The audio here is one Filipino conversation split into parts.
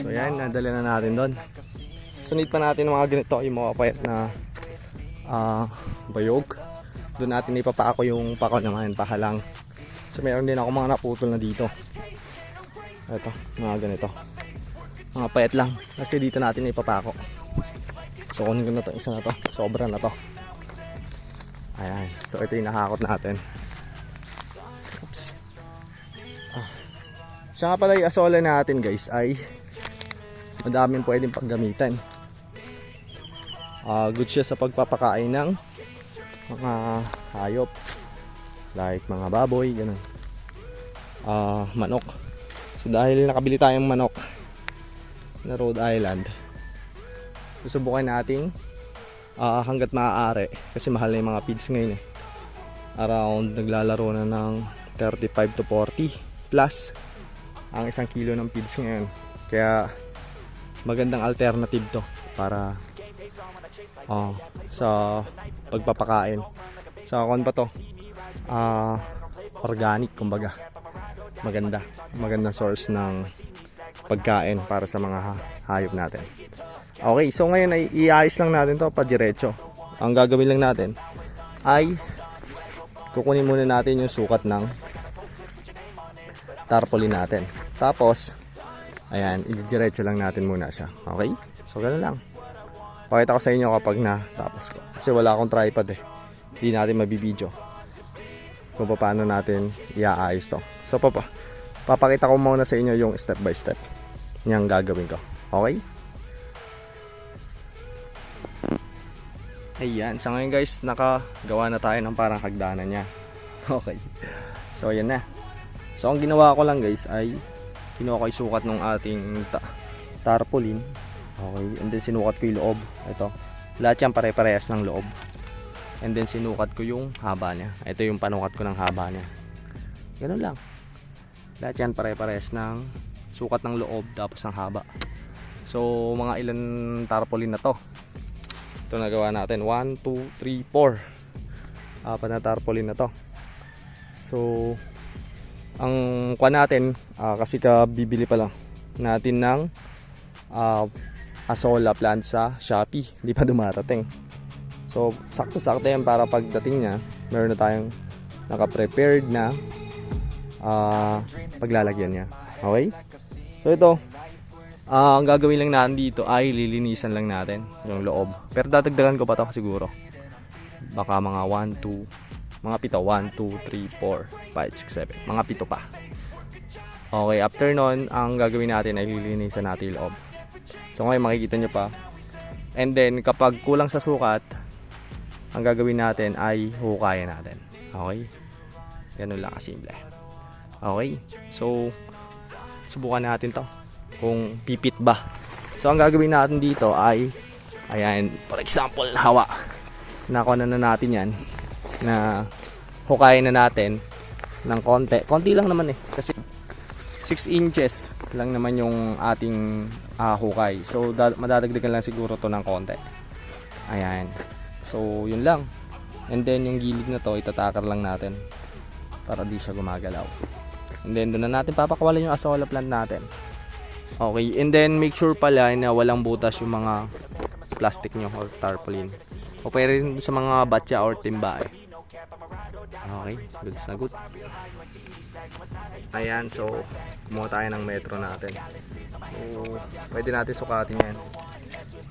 So yan, nadala na natin doon. Sunod pa natin ng mga ganito, yung mga payat na ah, bayog. Doon natin ipapako yung pako naman, pahalang. So meron din ako mga naputol na dito. Ito, mga ganito. Mga payat lang. Kasi dito natin ipapako. So kunin ko na to, isa na to. Sobra na to. Ayan. So ito yung nakakot natin. Siya pala yung asola natin guys ay madaming pwedeng paggamitan. Ah, good siya sa pagpapakain ng mga hayop like mga baboy, ganun. Ah, manok. So dahil nakabili tayong manok na Rhode Island, susubukan nating ah, hanggat maaari kasi mahal na yung mga feeds ngayon eh. Around naglalaro na ng 35 to 40 plus ang isang kilo ng feeds ngayon. Kaya magandang alternative to para ah, sa pagpapakain. Sa kon pa to? Ah, organic kumbaga. Maganda. Magandang source ng pagkain para sa mga ha- hayop natin. Okay, so ngayon ay iayos lang natin to pa diretso. Ang gagawin lang natin ay kukunin muna natin yung sukat ng tarpaulin natin. Tapos, ayan, ididiretso lang natin muna siya. Okay? So, ganun lang. Pakita ko sa inyo kapag na tapos ko. Kasi wala akong tripod eh. Hindi natin mabibideo. Kung paano natin iaayos to. So, papa, papakita ko muna sa inyo yung step by step. Yung gagawin ko. Okay? Ayan. Sa ngayon guys, nakagawa na tayo ng parang hagdanan niya. Okay. So, ayan na. So, ang ginawa ko lang guys ay kinuha sukat ng ating ta- tarpaulin. Okay. And then sinukat ko yung loob. Ito. Lahat yan pare-parehas ng loob. And then sinukat ko yung haba niya. Ito yung panukat ko ng haba niya. Ganun lang. Lahat yan pare-parehas ng sukat ng loob tapos ng haba. So mga ilan tarpaulin na to. Ito nagawa natin. 1, 2, 3, 4. Apat na tarpaulin na to. So ang kuha natin ah, kasi ka bibili pa lang natin ng ah, Asola plant sa Shopee. Hindi pa dumarating. So, sakto-sakto yan para pagdating niya, meron na tayong naka-prepared na ah, paglalagyan niya. Okay? So, ito, ah, ang gagawin lang natin dito ay lilinisan lang natin yung loob. Pero dadagdagan ko pa to siguro. Baka mga 1, 2, mga pito. 1, 2, 3, 4, 5, 6, 7. Mga pito pa. Okay, after nun, ang gagawin natin ay lilinisan natin yung loob. So ngayon makikita nyo pa. And then kapag kulang sa sukat, ang gagawin natin ay hukayan natin. Okay? Ganun lang kasimple. Okay? So, subukan natin to. Kung pipit ba. So, ang gagawin natin dito ay, ayan, for example, hawa. Nakuha na, na natin yan. Na hukayan na natin ng konti. Konti lang naman eh. Kasi 6 inches lang naman yung ating ah, hukay. So, da- madadagdagan lang siguro to ng konti. Ayan. So, yun lang. And then, yung gilid na to, itatakar lang natin para di siya gumagalaw. And then, doon na natin papakawalan yung asola plant natin. Okay. And then, make sure pala na walang butas yung mga plastic nyo or tarpaulin. O pwede rin sa mga batya or timba eh. Okay. Goods na good. Ayan, so kumuha tayo ng metro natin. So, pwede natin sukatin yan.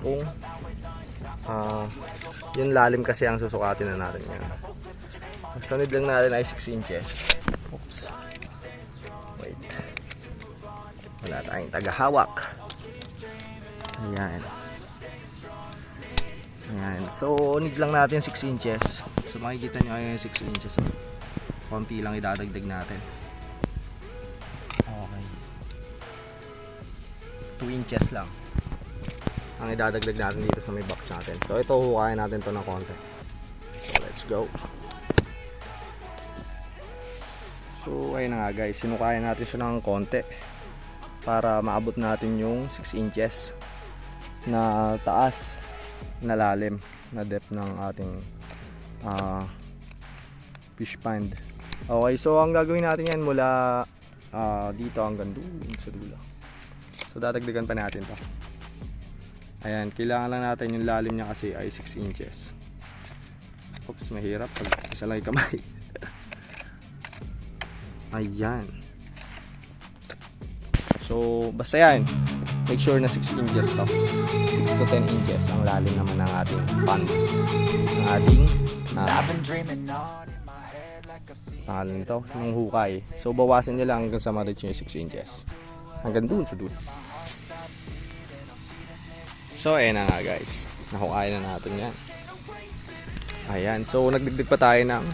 Kung ah yung lalim kasi ang susukatin na natin yan. Ang sunod lang natin ay 6 inches. Oops. Wait. Wala tayong tagahawak. Ayan. Ayan. So, need lang natin 6 inches. So, makikita nyo yung 6 inches. oh. Konti lang idadagdag natin. Okay. 2 inches lang. Ang idadagdag natin dito sa may box natin. So ito hukayan natin to ng konti. So let's go. So ayun nga guys, sinukayan natin siya ng konti para maabot natin yung 6 inches na taas na lalim na depth ng ating ah, fish pond. Okay, so ang gagawin natin yan mula ah, dito hanggang doon sa dulo. So dadagdagan pa natin to. Ayan, kailangan lang natin yung lalim niya kasi ay 6 inches. Oops, mahirap pag isa lang yung kamay. Ayan. So, basta yan. Make sure na 6 inches to. 6 to 10 inches ang lalim naman ng ating pan. Ng ating na pangalan nito, ng hukay. So, bawasan nyo lang hanggang sa ma-reach nyo yung 6 inches. Hanggang dun sa dun. So, ayan na nga guys. Nahukayan na natin yan. Ayan. So, nagdagdag pa tayo ng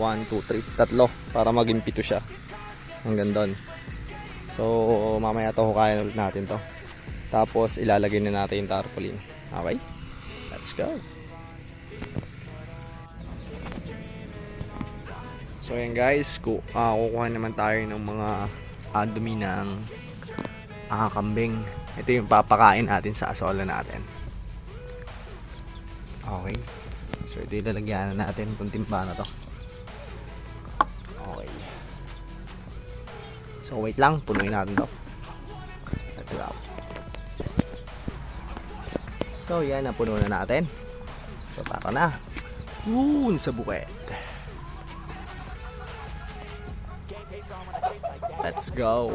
1, 2, 3, tatlo para maging pito siya. Hanggang doon. So, mamaya to hukayan ulit natin to. Tapos, ilalagay na natin yung tarpaulin. Okay? Let's go. So ayan guys, ku kukuha naman tayo ng mga ah, dumi ng ah, kambing. Ito yung papakain natin sa asola natin. Okay. So ito yung lalagyan na natin kung timba na to. Okay. So wait lang, punuin natin to. Let's go. So yan, napuno na natin. So tara na. Yun sa buket. Let's go.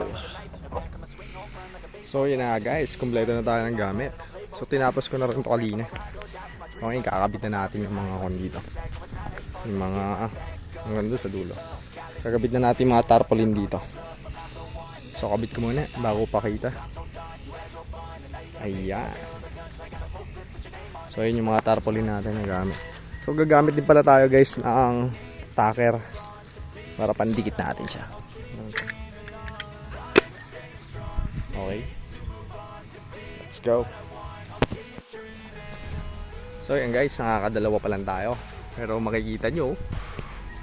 So yun na guys, kumpleto na tayo ng gamit. So tinapos ko na rin ito kanina. So ngayon kakabit na natin yung mga kon dito. Yung mga ah, hanggang sa dulo. Kakabit na natin mga tarpaulin dito. So kabit ko muna bago pakita. Ayan. So yun yung mga tarpaulin natin na gamit. So gagamit din pala tayo guys ng tacker para pandikit natin siya. Okay. Let's go. So yan guys, nakakadalawa pa lang tayo. Pero makikita nyo,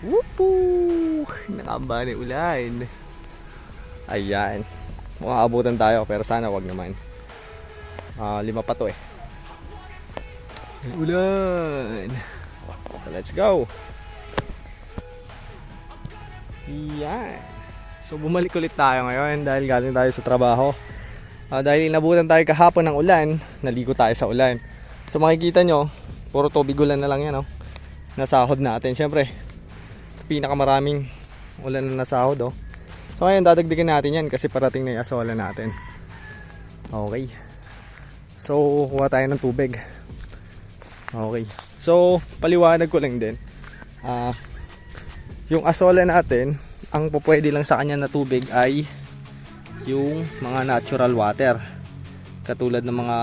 whoopoo! Nakamba ni ulan. Ayan. Mukhang abutan tayo pero sana wag naman. Ah, lima pa to eh. Ulan. So let's go. Yan. So bumalik ulit tayo ngayon dahil galing tayo sa trabaho. Ah, dahil inabutan tayo kahapon ng ulan, naligo tayo sa ulan. So makikita nyo, puro tubig ulan na lang yan. Oh. Nasahod natin. Siyempre, pinakamaraming ulan na nasahod. Oh. So ngayon dadagdagan natin yan kasi parating na yung asola natin. Okay. So kuha tayo ng tubig. Okay. So paliwanag ko lang din. Ah, yung asola natin, ang pupwede lang sa kanya na tubig ay yung mga natural water. Katulad ng mga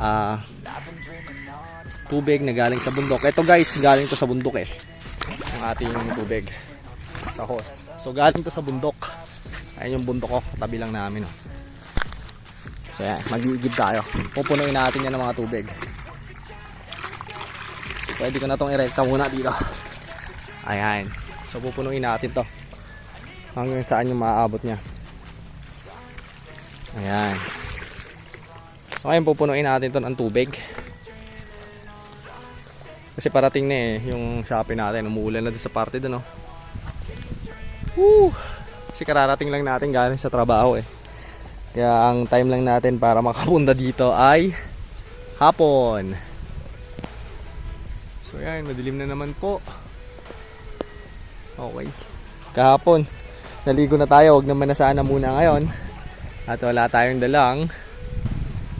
ah, tubig na galing sa bundok. Ito guys, galing to sa bundok eh. Ang ating tubig sa hose. So galing to sa bundok. Ayun yung bundok ko, tabi lang namin. Oh. So yan, magigib tayo. Pupunuin natin yan ng mga tubig. Pwede ko na tong irekta muna dito. Ayan. So pupunuin natin to. Hanggang saan yung maaabot niya. Ayan. So ngayon pupunuin natin to ng tubig. Kasi parating na eh, yung Shopee natin. Umuulan na doon sa parte doon, no? Woo! Kasi kararating lang natin galing sa trabaho eh. Kaya ang time lang natin para makapunta dito ay hapon. So yan, madilim na naman po. Okay. Kahapon, naligo na tayo. Huwag naman na sana muna ngayon. At wala tayong dalang.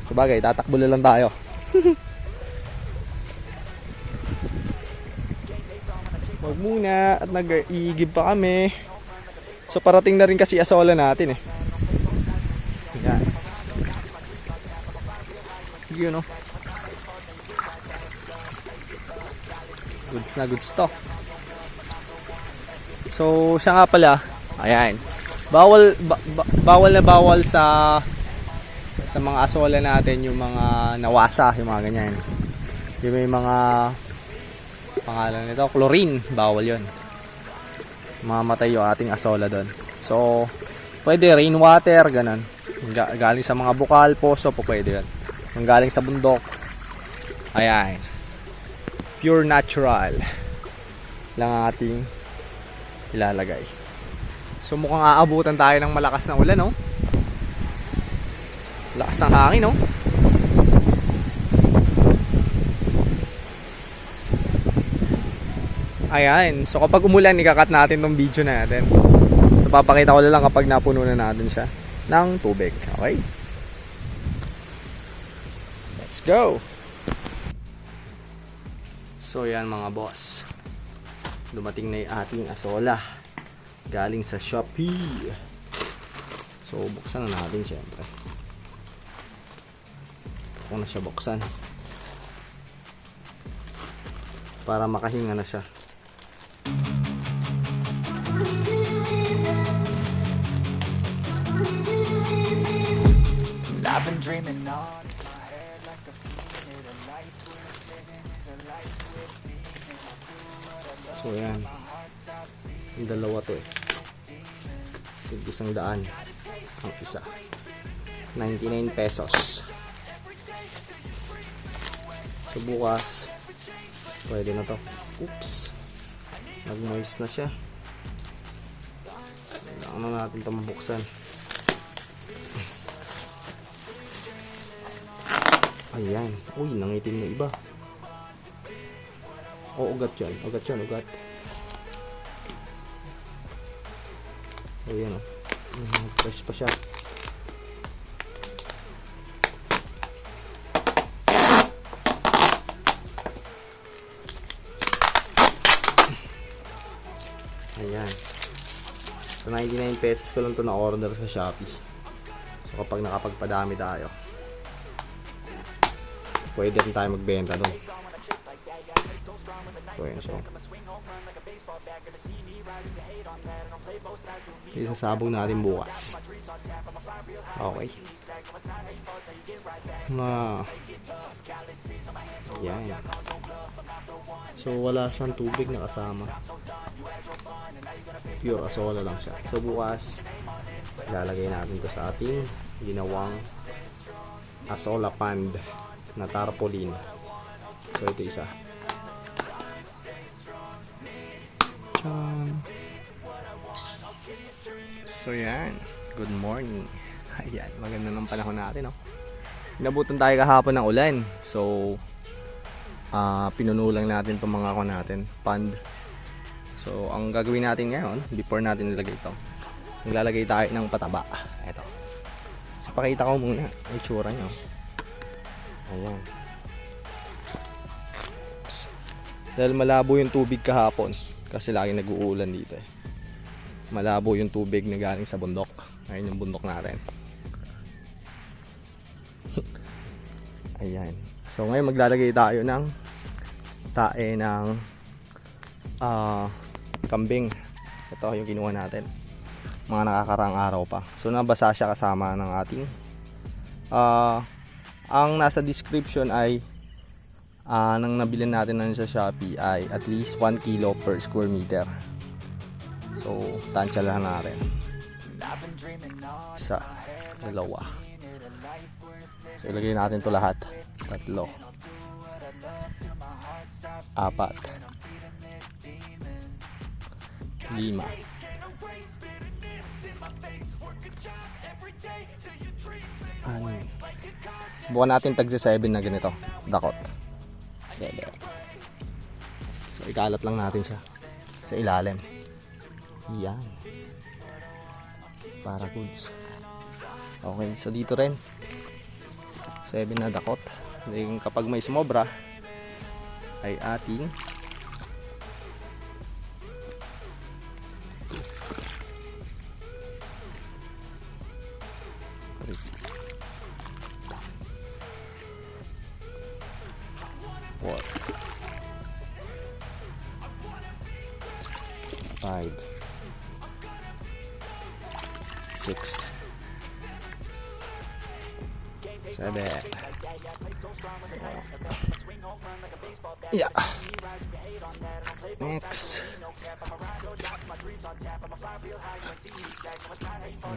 Sabagay, tatakbo na lang tayo. Huwag muna at nag-iigib pa kami. So parating na rin kasi asola natin eh. Yan. Sige no. Goods na goods to. So siya nga pala, ayan. Bawal ba- ba- bawal na bawal sa sa mga asola natin yung mga nawasa, yung mga ganyan. Yung may mga pangalan nito, chlorine, bawal yon mamatay yung ating asola doon. So, pwede rainwater, ganun. Ga- galing sa mga bukal, poso, po pwede yun. Kung galing sa bundok, ayan. Pure natural lang ang ating ilalagay. So, mukhang aabutan tayo ng malakas na ulan, no? Lakas ng hangin, no? Ayan. So kapag umulan, ikakat natin tong video natin. So papakita ko lang kapag napuno na natin siya ng tubig. Okay? Let's go! So yan mga boss. Dumating na yung ating asola. Galing sa Shopee. So buksan na natin syempre. Kung na siya buksan. Para makahinga na siya. I've been dreaming on So yan. Yung dalawa to eh. Yung isang daan. Ang isa. 99 pesos. So bukas, pwede na to. Oops. Nag-moist na siya. Kailangan na natin ito mabuksan. Ayan. Uy, nangitim na iba. O, ugat yan. Ugat yan, ugat. O, yan o. Mm, Fresh pa siya. Ayan. So, 99 pesos ko lang to na-order sa Shopee. So, kapag nakapagpadami tayo, pwede rin tayo magbenta doon. So, yun siya. Isasabog natin bukas. Okay. Na. Yan. So, wala siyang tubig na kasama. Pure asola lang siya. So, bukas, lalagay natin to sa ating ginawang asola pand na tarpaulin. So, ito isa. Chan. So yan, good morning. Ayan, maganda ng panahon natin, no? Inabutan tayo kahapon ng ulan. So, ah pinuno lang natin itong mga ako natin, pond. So, ang gagawin natin ngayon, before natin nilagay ito, naglalagay tayo ng pataba. Ito. So, pakita ko muna ang itsura niya. Ayan. Dahil malabo yung tubig kahapon, kasi lagi nag-uulan dito eh malabo yung tubig na galing sa bundok. Ayun yung bundok natin. Ayan. So ngayon maglalagay tayo ng tae ng ah kambing. Ito yung kinuha natin. Mga nakakarang araw pa. So nabasa siya kasama ng ating ah ang nasa description ay ah nang nabili natin nan sa Shopee ay at least 1 kilo per square meter. So, tansya lang natin. Isa, dalawa. So, ilagay natin to lahat. Tatlo. Apat. Lima. Anim. Subukan natin tagsi 7 na ganito. Dakot. 7. So, ikalat lang natin siya sa ilalim. Yan. Para goods. Okay, so dito rin. 7 na dakot. Kapag may sumobra ay ating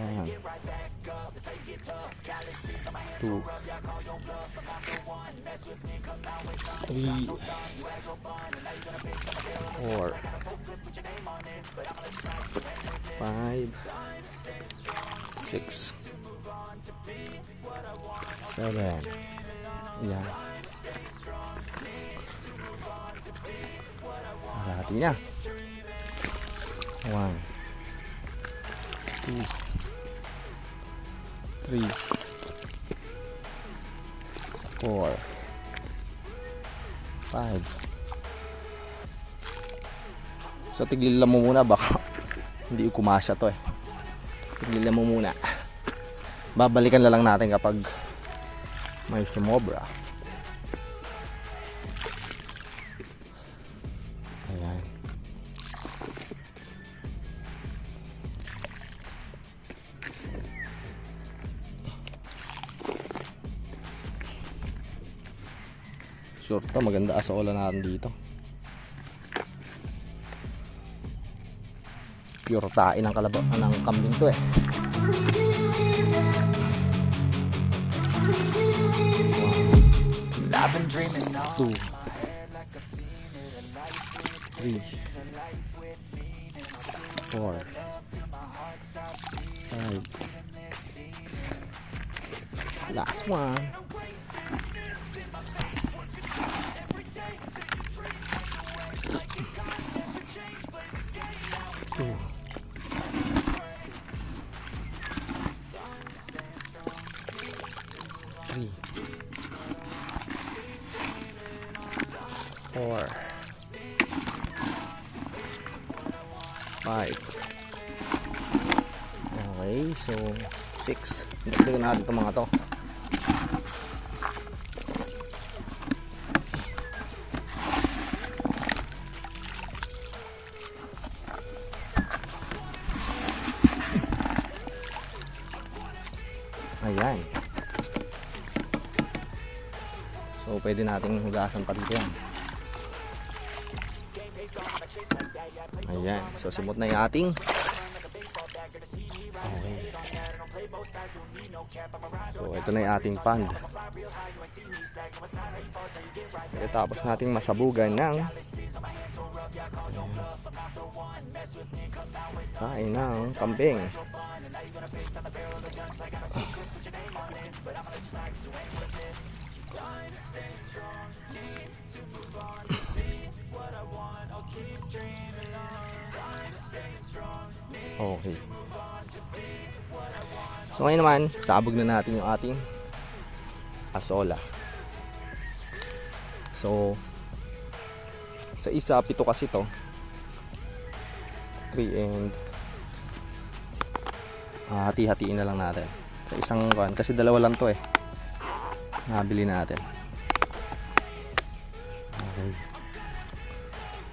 Ayan. two four five six Seven. Yan. Hati niya. One. Three. Four. Five. So tigilan mo muna baka hindi kumasya to eh. Tigilan mo muna. Babalikan na lang natin kapag may sumobra. Sure to, maganda asola natin dito. Pure tain ng kalaba ng kambing to eh. I've been dreaming all Two, my head like I've seen Natin itong mga to. Ayan. So, pwede nating hugasan pa dito yan. Ayan. So, simot na yung ating So, ito na yung ating pond. Okay, tapos nating masabugan ng kain ng kambing. Okay. So ngayon naman, sabog na natin yung ating asola. So, sa isa, pito kasi to. 3 and ah, hati-hatiin na lang natin. Sa isang kan kasi dalawa lang to eh. Nabili natin. Okay.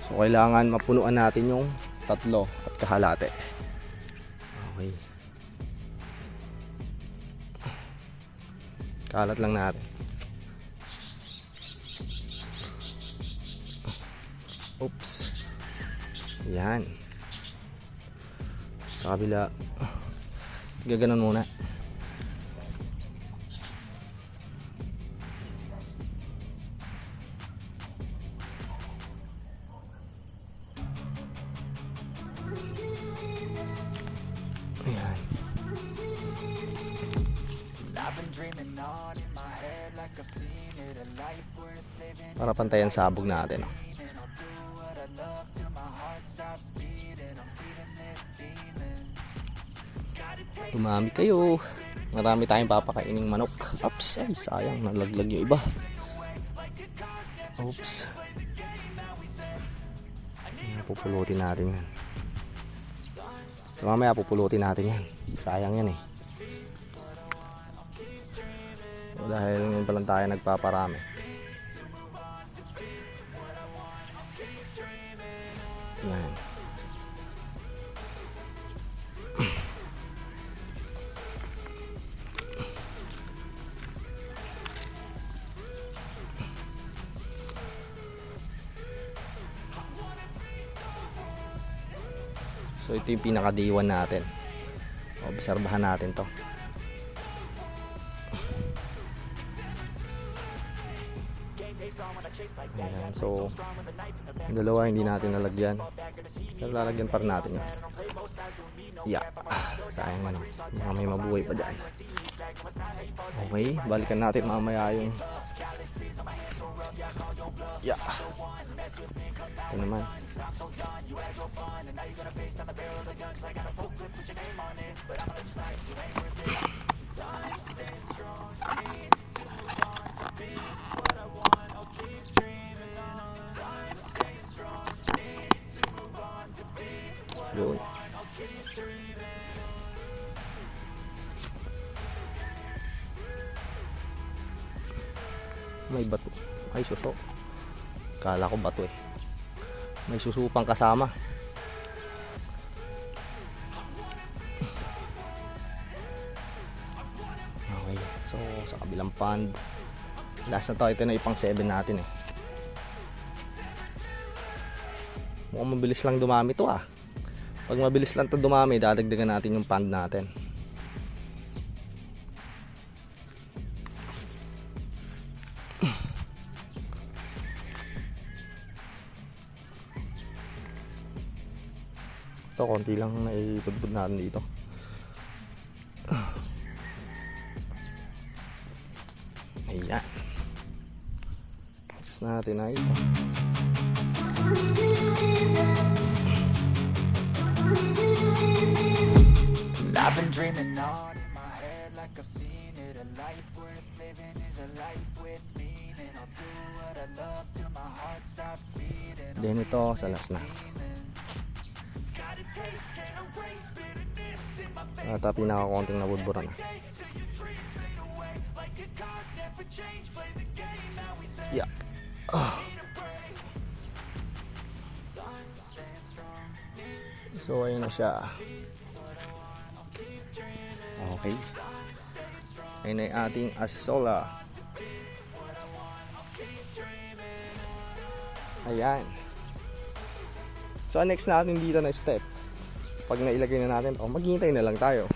So, kailangan mapunuan natin yung tatlo at kahalate. Okay. Kalat lang natin. Oops. Yan. Sa kabila. Gaganon muna. I'm feeding this demon. Dumami kayo. Marami tayong papakaining manok. Oops, ay sayang. Nalaglag yung iba. Oops. Pupulutin natin yan. So, mamaya pupulutin natin yan. Sayang yan eh. So, dahil ngayon pa lang tayo nagpaparami. So ito yung pinakadiwan natin. Obserbahan natin to. Ayan, so dalawa hindi natin nalagyan. Lalagyan pa rin natin yun. Yeah. Sayang ano. Mga may mabuhay pa dyan. Okay, balikan natin mamaya yung... Yeah. Ito naman. Yun. May bato. Ay, suso. Kala ko bato eh. May suso pang kasama. Okay. So, sa kabilang pond. Last na to. Ito na ipang 7 natin eh. Mukhang mabilis lang dumami to ah. Pag mabilis lang to dumami, dadagdagan natin yung pond natin. Ito, konti lang naibudbud natin dito. Ayan. Next natin ay ito. I've been dreaming on in my head like I've seen it. A life worth living is a life with meaning. I'll do what I love till my heart stops beating. Then ito, sa last na. At uh, pinakakonting nabudburan na. Yeah. Ah. So, ayun na siya. Okay. Ayun na yung ating asola. Ayan. So, next natin dito na step. Pag nailagay na natin, oh, maghihintay na lang tayo.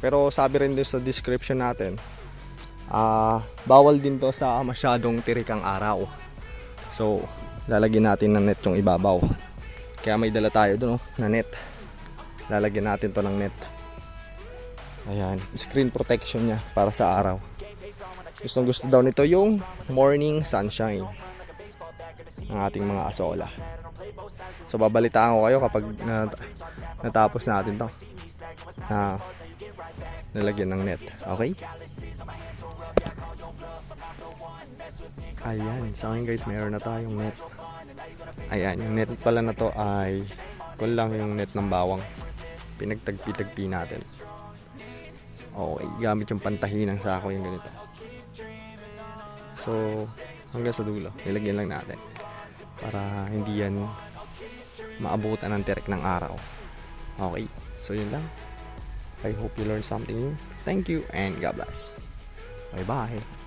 Pero sabi rin din sa description natin, ah bawal din to sa masyadong tirikang araw. So, lalagyan natin ng net yung ibabaw. Kaya may dala tayo doon, oh, na net. Lalagyan natin to ng net. Ayan, screen protection niya para sa araw. Gustong gusto daw nito yung morning sunshine ng ating mga asola. So babalitaan ko kayo kapag na, natapos natin to. Na nalagyan ng net. Okay? Ayan, sa akin guys, mayroon na tayong net. Ayan, yung net pala na to ay kung lang yung net ng bawang. Pinagtagpi-tagpi natin. Okay, gamit yung pantahi ng sako yung ganito. So, hanggang sa dulo, nilagyan lang natin. Para hindi yan maabutan ng tirik ng araw. Okay, so yun lang. I hope you learned something new. Thank you and God bless. Bye bye.